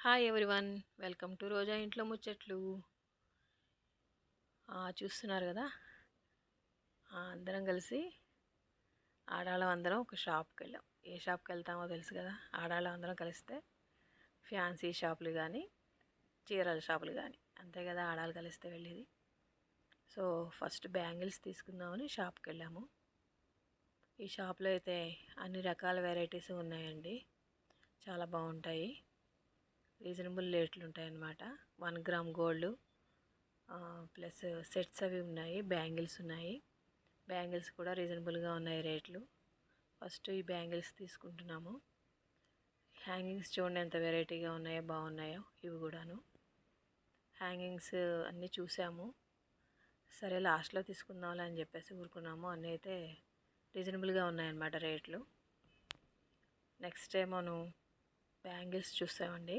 Hi everyone welcome to Roja ఇంట్లో ముచ్చట్లు చూస్తున్నారు కదా? అందరం కలిసి ఆడాళ్ళం అందరం ఒక షాప్కి వెళ్ళాం. ఏ షాప్కి వెళ్తామో తెలుసు కదా? ఆడాళ్ళం అందరం కలిస్తే ఫ్యాన్సీ షాపులు కానీ చీరల షాపులు కానీ అంతే కదా ఆడాలు కలిస్తే వెళ్ళేది. సో ఫస్ట్ బ్యాంగిల్స్ తీసుకుందామని షాప్కి వెళ్ళాము. ఈ షాప్లో అయితే అన్ని రకాల వెరైటీస్ ఉన్నాయండి. చాలా బాగుంటాయి. రీజనబుల్ రేట్లు ఉంటాయన్నమాట. One gram gold plus sets అవి ఉన్నాయి బ్యాంగిల్స్ ఉన్నాయి. బ్యాంగిల్స్ కూడా రీజనబుల్గా ఉన్నాయి రేట్లు. ఫస్ట్ ఈ బ్యాంగిల్స్ తీసుకుంటున్నాము. హ్యాంగింగ్స్ చూడండి ఎంత వెరైటీగా ఉన్నాయో బాగున్నాయో ఇవి కూడాను. హ్యాంగింగ్స్ అన్నీ చూసాము. సరే లాస్ట్లో తీసుకుందాంలే అని చెప్పేసి ఊరుకున్నాము. అన్నీ అయితే రీజనబుల్గా ఉన్నాయన్నమాట రేట్లు. నెక్స్ట్ మనం బ్యాంగిల్స్ చూసామండి.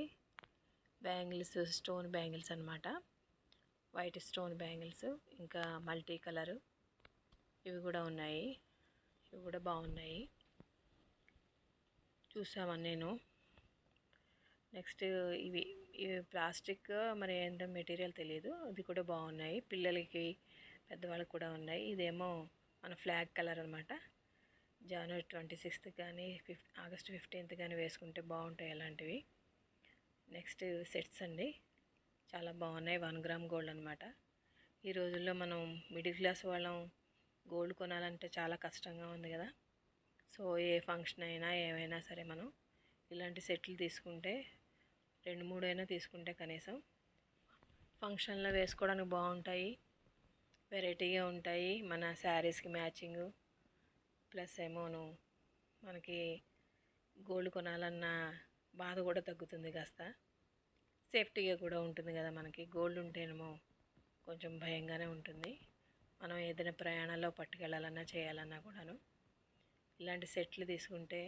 బ్యాంగిల్స్ స్టోన్ బ్యాంగిల్స్ అనమాట వైట్ స్టోన్ బ్యాంగిల్స్ ఇంకా మల్టీ కలరు. ఇవి కూడా ఉన్నాయి. ఇవి కూడా బాగున్నాయి. చూసామని నేను? నెక్స్ట్ ఇవి ఇవి ప్లాస్టిక్ మరి ఏంటో మెటీరియల్ తెలియదు ఇది కూడా బాగున్నాయి. పిల్లలకి పెద్దవాళ్ళకి కూడా ఉన్నాయి. ఇదేమో మన ఫ్లాగ్ కలర్ అనమాట జనవరి ట్వంటీ సిక్స్త్ కానీ ఫిఫ్ ఆగస్ట్ ఫిఫ్టీన్త్ కానీ వేసుకుంటే బాగుంటాయి అలాంటివి. నెక్స్ట్ సెట్స్ అండి. చాలా బాగున్నాయి. వన్ గ్రామ్ గోల్డ్ అనమాట ఈ రోజుల్లో మనం మిడిల్ క్లాస్ వాళ్ళం గోల్డ్ కొనాలంటే చాలా కష్టంగా ఉంది కదా. సో ఏ ఫంక్షన్ అయినా ఏమైనా సరే మనం ఇలాంటి సెట్లు తీసుకుంటే రెండు మూడు అయినా తీసుకుంటే కనీసం ఫంక్షన్లో వేసుకోవడానికి బాగుంటాయి. వెరైటీగా ఉంటాయి. మన శారీస్కి మ్యాచింగ్ ప్లస్ ఏమోను మనకి గోల్డ్ కొనాలన్న బాధ కూడా తగ్గుతుంది కాస్త. సేఫ్టీగా కూడా ఉంటుంది కదా మనకి. గోల్డ్ ఉంటేనేమో కొంచెం భయంగానే ఉంటుంది. మనం ఏదైనా ప్రయాణాల్లో పట్టుకెళ్ళాలన్నా చేయాలన్నా కూడాను ఇలాంటి సెట్లు తీసుకుంటే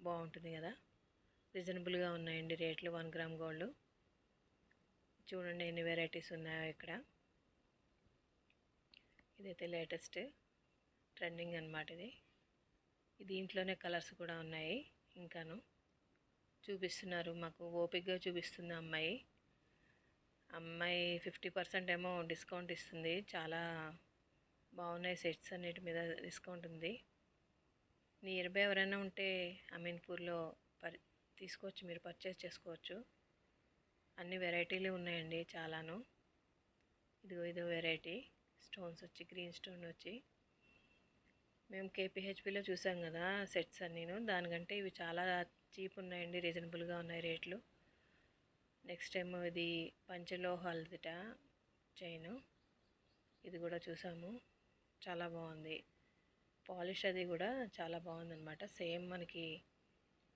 బాగుంటుంది కదా. రీజనబుల్గా ఉన్నాయండి రేట్లు వన్ గ్రామ్ గోల్డ్. చూడండి ఎన్ని వెరైటీస్ ఉన్నాయో ఇక్కడ. ఇదైతే లేటెస్ట్ ట్రెండింగ్ అనమాట ఇది. దీంట్లోనే కలర్స్ కూడా ఉన్నాయి ఇంకాను. చూపిస్తున్నారు మాకు ఓపిక్గా చూపిస్తుంది అమ్మాయి. అమ్మాయి ఫిఫ్టీ పర్సెంట్ ఏమో డిస్కౌంట్ ఇస్తుంది. చాలా బాగున్నాయి సెట్స్ అన్నిటి మీద డిస్కౌంట్ ఉంది. నియర్ బై ఎవరైనా ఉంటే అమీన్పూర్లో పర్ తీసుకోవచ్చు. మీరు పర్చేస్ చేసుకోవచ్చు. అన్ని వెరైటీలు ఉన్నాయండి చాలాను. ఇదిగో ఇదో వెరైటీ. స్టోన్స్ వచ్చి గ్రీన్ స్టోన్ వచ్చి. మేము కేపీహెచ్పిలో చూసాం కదా సెట్స్ అన్నీను. దానికంటే ఇవి చాలా చీప్ ఉన్నాయండి రీజనబుల్గా ఉన్నాయి రేట్లు. నెక్స్ట్ ఏమో ఇది పంచలోహాలదిట చైన్. ఇది కూడా చూసాము. చాలా బాగుంది. పాలిష్ అది కూడా చాలా బాగుంది అనమాట సేమ్ మనకి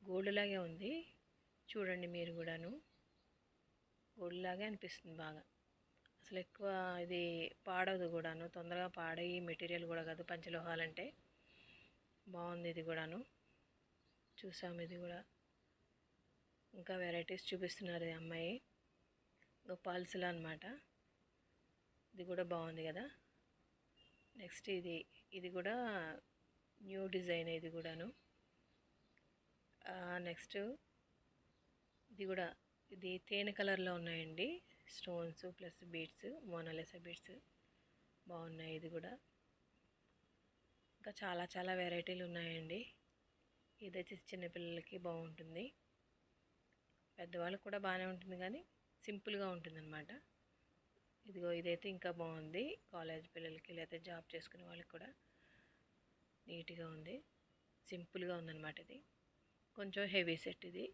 గోల్డ్ లాగే ఉంది. చూడండి మీరు కూడాను. గోల్డ్ లాగే అనిపిస్తుంది బాగా. అసలు ఎక్కువ ఇది పాడవదు కూడాను. తొందరగా పాడే మెటీరియల్ కూడా కాదు పంచలోహాలంటే. బాగుంది ఇది కూడాను. చూసాము ఇది కూడా. ఇంకా వెరైటీస్ చూపిస్తున్నారు ఈ అమ్మాయి. గోపాల్స్లో అనమాట ఇది కూడా బాగుంది కదా. నెక్స్ట్ ఇది ఇది కూడా న్యూ డిజైన్ ఇది కూడాను. నెక్స్ట్ ఇది కూడా ఇది తేనె కలర్లో ఉన్నాయండి. Stones plus beads Mona Lisa beads బాగున్నాయి ఇది కూడా. ఇంకా చాలా చాలా వెరైటీలు ఉన్నాయండి. ఇదైతే చిన్నపిల్లలకి బాగుంటుంది. పెద్దవాళ్ళకి కూడా బాగానే ఉంటుంది కానీ సింపుల్గా ఉంటుంది అనమాట ఇదిగో ఇదైతే ఇంకా బాగుంది. కాలేజ్ పిల్లలకి లేకపోతే జాబ్ చేసుకునే వాళ్ళకి కూడా నీట్గా ఉంది. సింపుల్గా ఉందన్నమాట ఇది. కొంచెం హెవీ సెట్ ఇది.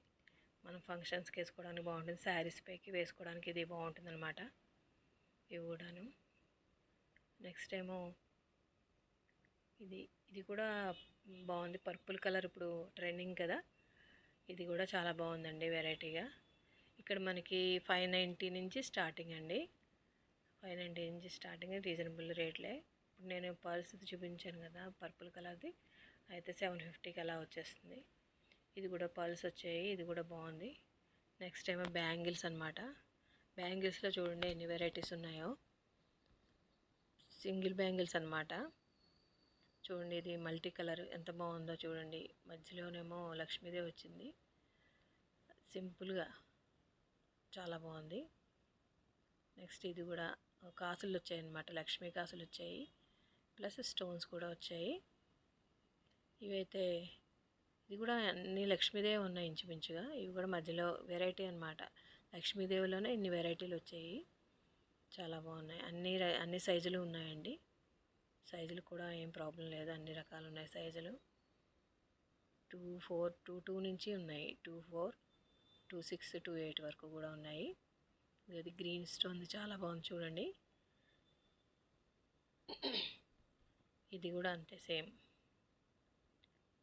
మనం ఫంక్షన్స్కి వేసుకోవడానికి బాగుంటుంది. శారీస్ పైకి వేసుకోవడానికి ఇది బాగుంటుంది అనమాట ఇవి కూడాను నెక్స్ట్ ఏమో ఇది. ఇది కూడా బాగుంది. పర్పుల్ కలర్ ఇప్పుడు ట్రెండింగ్ కదా. ఇది కూడా చాలా బాగుందండి వెరైటీగా. ఇక్కడ మనకి ఫైవ్ నైంటీ నుంచి స్టార్టింగ్ అండి. ఫైవ్ నైంటీ నుంచి స్టార్టింగ్ రీజనబుల్ రేట్లే. ఇప్పుడు నేను పర్స్ చూపించాను కదా పర్పుల్ కలర్ది. అయితే సెవెన్ ఫిఫ్టీకి అలా వచ్చేస్తుంది. ఇది కూడా పర్ల్స్ వచ్చాయి ఇది కూడా బాగుంది. నెక్స్ట్ ఏమో బ్యాంగిల్స్ అనమాట బ్యాంగిల్స్లో చూడండి ఎన్ని వెరైటీస్ ఉన్నాయో. సింగిల్ బ్యాంగిల్స్ అనమాట చూడండి ఇది మల్టీ కలర్ ఎంత బాగుందో చూడండి. మధ్యలోనేమో లక్ష్మీదే వచ్చింది. సింపుల్గా చాలా బాగుంది. నెక్స్ట్ ఇది కూడా కాసులు వచ్చాయి అన్నమాట లక్ష్మీ కాసులు వచ్చాయి. ప్లస్ స్టోన్స్ కూడా వచ్చాయి. ఇవైతే ఇది కూడా అన్ని లక్ష్మీదేవి ఉన్నాయి ఇంచుమించుగా. ఇవి కూడా మధ్యలో వెరైటీ అనమాట లక్ష్మీదేవిలోనే ఇన్ని వెరైటీలు వచ్చాయి. చాలా బాగున్నాయి. అన్ని అన్ని సైజులు ఉన్నాయండి. సైజులు కూడా ఏం ప్రాబ్లం లేదు. అన్ని రకాలు ఉన్నాయి సైజులు. టూ ఫోర్ టూ టూ నుంచి ఉన్నాయి. Two four two six two eight వరకు కూడా ఉన్నాయి. ఇది గ్రీన్ స్టోన్ చాలా బాగుంది చూడండి. ఇది కూడా అంతే సేమ్.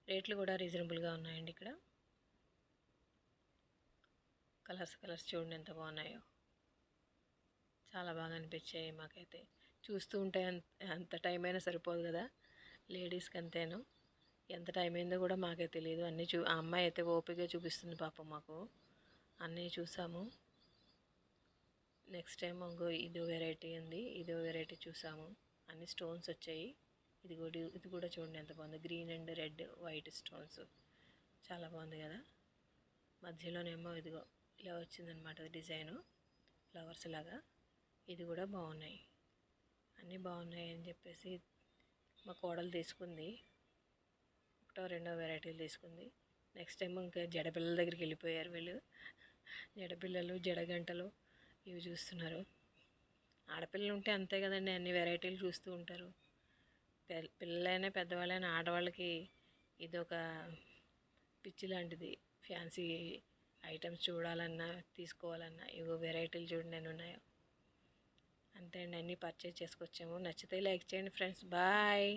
రేట్లు కూడా రీజనబుల్గా ఉన్నాయండి ఇక్కడ. కలర్స్ కలర్స్ చూడండి ఎంత బాగున్నాయో. చాలా బాగా అనిపించాయి మాకైతే. చూస్తూ ఉంటే అంత టైం అయినా సరిపోదు కదా. లేడీస్కి అంతేను. ఎంత టైం అయిందో కూడా మాకే తెలియదు అన్నీ చూ ఆ అమ్మాయి అయితే ఓపిగా చూపిస్తుంది పాపం మాకు. అన్నీ చూసాము. నెక్స్ట్ టైం ఇంకో ఇదో వెరైటీ ఉంది. ఇదో వెరైటీ చూసాము. అన్ని స్టోన్స్ వచ్చాయి. ఇది కూడా ఇది కూడా చూడండి ఎంత బాగుంది. Green and red white stones చాలా బాగుంది కదా. మధ్యలోనేమో ఇదిగో ఇలా వచ్చిందనమాట డిజైను ఫ్లవర్స్ లాగా. ఇది కూడా బాగున్నాయి. అన్నీ బాగున్నాయి అని చెప్పేసి మా కోడలు తీసుకుంది. ఒకటో రెండో వెరైటీలు తీసుకుంది. నెక్స్ట్ టైం ఇంకా జడపిల్లల దగ్గరికి వెళ్ళిపోయారు వీళ్ళు. జడపిల్లలు జడగంటలు ఇవి చూస్తున్నారు. ఆడపిల్లలు ఉంటే అంతే కదండి అన్ని వెరైటీలు చూస్తూ ఉంటారు. పిల్ల- పిల్లలైనా పెద్దవాళ్ళైనా ఆడవాళ్ళకి ఇది ఒక పిచ్చి లాంటిది. ఫ్యాన్సీ ఐటమ్స్ చూడాలన్నా తీసుకోవాలన్నా ఇవో వెరైటీలు చూడండి ఉన్నాయో. అంతే అండి అన్నీ పర్చేజ్ చేసుకొచ్చాము నచ్చితే లైక్ చేయండి ఫ్రెండ్స్ బాయ్